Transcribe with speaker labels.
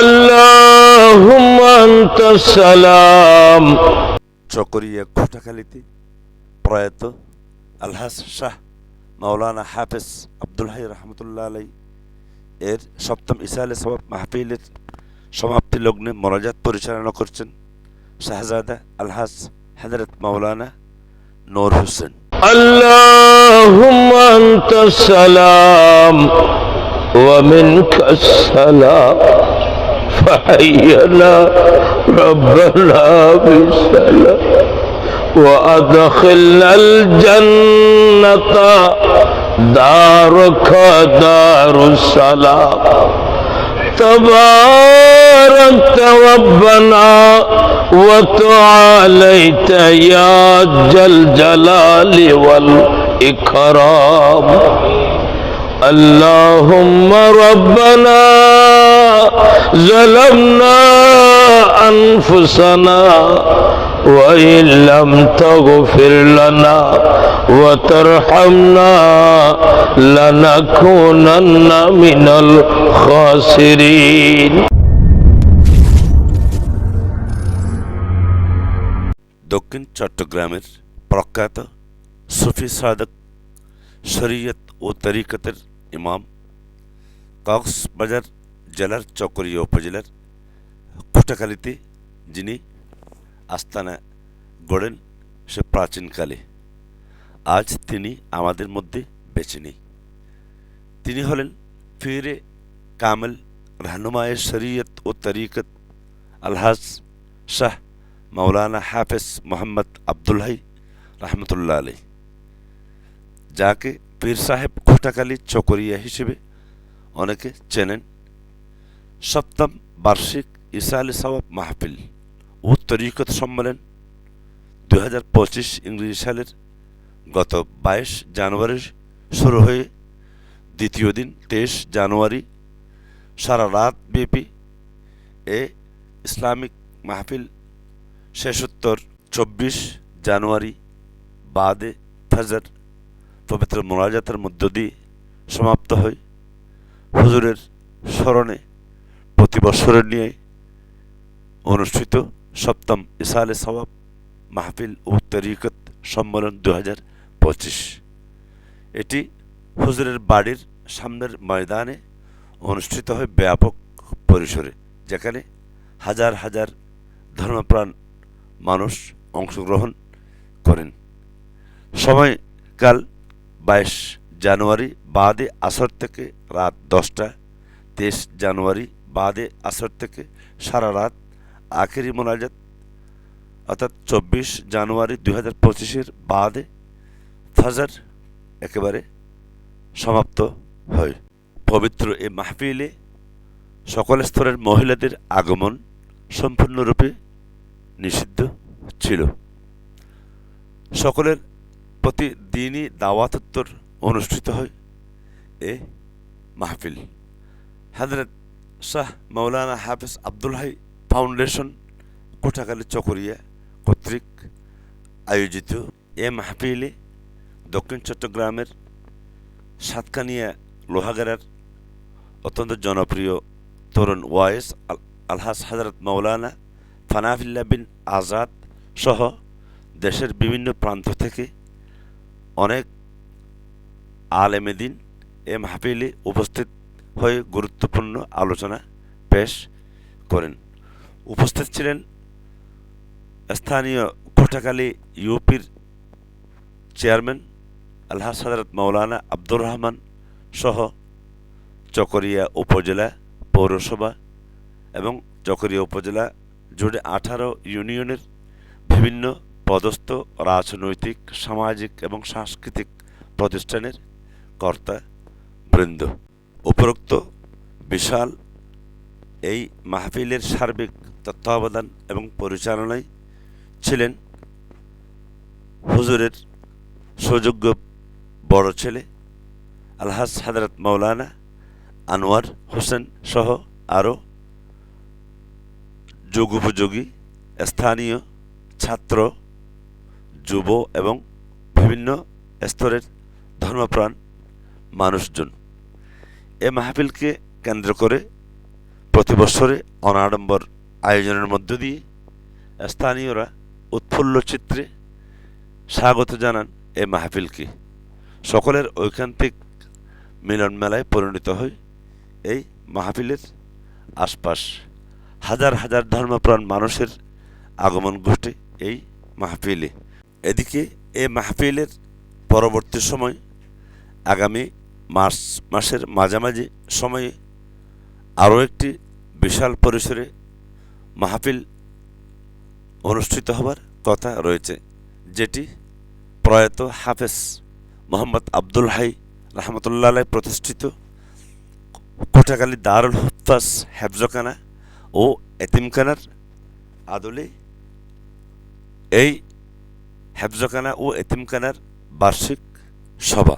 Speaker 1: اللهم أنت السلام
Speaker 2: চকরিয়া ঘোটাখালীতে প্রয়াত আলহাস শাহ মাওলানা হাফেজ আব্দুল হাই রহমতুল্লাহ আলাই এর সপ্তম ইসালে সবাব মাহফিলের সমাপ্তি লগ্নে মনাজাত পরিচালনা করছেন শাহজাদা আলহাস হজরত মাওলানা নূর হোসেন
Speaker 1: اللهم أنت السلام ومنك السلام فحينا ربنا بالسلام وأدخلنا الجنة دارك دار السلام تباركت ربنا وتعاليت يا ذا الجلال والإكرام. اللهم ربنا ظلمنا أنفسنا وإن لم تغفر لنا وترحمنا لنكونن من الخاسرين
Speaker 2: দক্ষিণ চট্টগ্রামের প্রখ্যাত সুফি সাদক শরীয়ত ও তরিকতের ইমাম কক্সবাজার জেলার চকরিয়া উপজেলার কোটাখালীতে যিনি আস্তানা গড়েন, সে প্রাচীনকালে। আজ তিনি আমাদের মধ্যে বেছে নেই। তিনি হলেন ফিরে কামেল রহনুমায় শরীয়ত ও তরিকত আলহাজ শাহ মৌলানা হাফেজ মোহাম্মদ আবদুল্লাহি রহমতুল্লাহ আলী যাকে পীর সাহেব কোটাকালী চকরিয়া হিসেবে অনেকে চেনেন। সপ্তম বার্ষিক ইসা আলী সওয়াব মাহফিল ও তরিকত সম্মেলন দু হাজার পঁচিশ ইংরেজি সালের গত বাইশ জানুয়ারি শুরু হয়ে দ্বিতীয় দিন তেইশ জানুয়ারি সারা রাত ব্যাপী এ ইসলামিক মাহফিল শেষোত্তর চব্বিশ জানুয়ারি বাদে ফজর পবিত্র মোনাজাতের মধ্য দিয়ে সমাপ্ত হয়। হুজুরের স্মরণে প্রতি বছরের নিয়ে অনুষ্ঠিত সপ্তম ইসালে সওয়াব মাহফিল ও তরিকত সম্মেলন দু হাজার পঁচিশ। এটি হুজুরের বাড়ির সামনের ময়দানে অনুষ্ঠিত হয় ব্যাপক পরিসরে, যেখানে হাজার হাজার ধর্মপ্রাণ মানুষ অংশগ্রহণ করেন। সময়কাল বাইশ জানুয়ারি বাদে আসর থেকে রাত দশটা তেইশ জানুয়ারি বাদে আসর থেকে সারা রাত আখেরি মোনাজাত, অর্থাৎ চব্বিশ জানুয়ারি দুই হাজার পঁচিশের বাদে ফাজার একেবারে সমাপ্ত হয়। পবিত্র এ মাহফিলে সকল স্তরের মহিলাদের আগমন সম্পূর্ণরূপে নিষিদ্ধ ছিল। সকলের প্রতি দিনই দাওয়াতোত্তর অনুষ্ঠিত হয় এ মাহফিল। হাজরত শাহ মৌলানা হাফিজ আব্দুল হাই ফাউন্ডেশন কোঠাকালী চকরিয়া কর্তৃক আয়োজিত এ মাহফিলে দক্ষিণ চট্টগ্রামের সাতকানিয়া লোহাগাড়ার অত্যন্ত জনপ্রিয় তরুণ ওয়াইস আলহাস হজরত মৌলানা ফানাফিল্লা বিন আজাদ সহ দেশের বিভিন্ন প্রান্ত থেকে অনেক আলেমেদিন এ মাহফিলে উপস্থিত হয়ে গুরুত্বপূর্ণ আলোচনা পেশ করেন। উপস্থিত ছিলেন স্থানীয় কোটাকালী ইউপির চেয়ারম্যান আলহাস হজরত মৌলানা আব্দুর রহমান সহ চকরিয়া উপজেলা পৌরসভা এবং চকরিয়া উপজেলা জুড়ে আঠারো ইউনিয়নের বিভিন্ন পদস্থ রাজনৈতিক, সামাজিক এবং সাংস্কৃতিক প্রতিষ্ঠানের কর্তা বৃন্দ উপরোক্ত বিশাল এই মাহফিলের সার্বিক তত্ত্বাবধান এবং পরিচালনায় ছিলেন হুজুরের সুযোগ্য বড় ছেলে আলহাজ হাজরত মৌলানা আনোয়ার হোসেন সহ আরও যুগোপযোগী স্থানীয় ছাত্র, যুব এবং বিভিন্ন স্তরের ধর্মপ্রাণ মানুষজন। এ মাহফিলকে কেন্দ্র করে প্রতি বছরে অনাড়ম্বর আয়োজনের মধ্য দিয়ে স্থানীয়রা উৎফুল্ল চিত্রে স্বাগত জানান এ মাহফিলকে। সকলের ঐকান্তিক মিলন মেলায় পরিণত হয় এই মাহফিলের আশপাশ হাজার হাজার ধর্মপ্রাণ মানুষের আগমন ঘটে এই মাহফিলে। এদিকে এ মাহফিলের পরবর্তী সময় আগামী মার্চ মাসের মাঝামাঝি সময়ে আরও একটি বিশাল পরিসরে মাহফিল অনুষ্ঠিত হবার কথা রয়েছে, যেটি প্রয়াত হাফেজ মোহাম্মদ আব্দুল হাই রহমতুল্লাহ প্রতিষ্ঠিত কোটাকালী দারুল হুফাজ হেফজখানা ও এতিমখানার আদলে এই হেফজখানা ও এতিমখানার বার্ষিক সভা।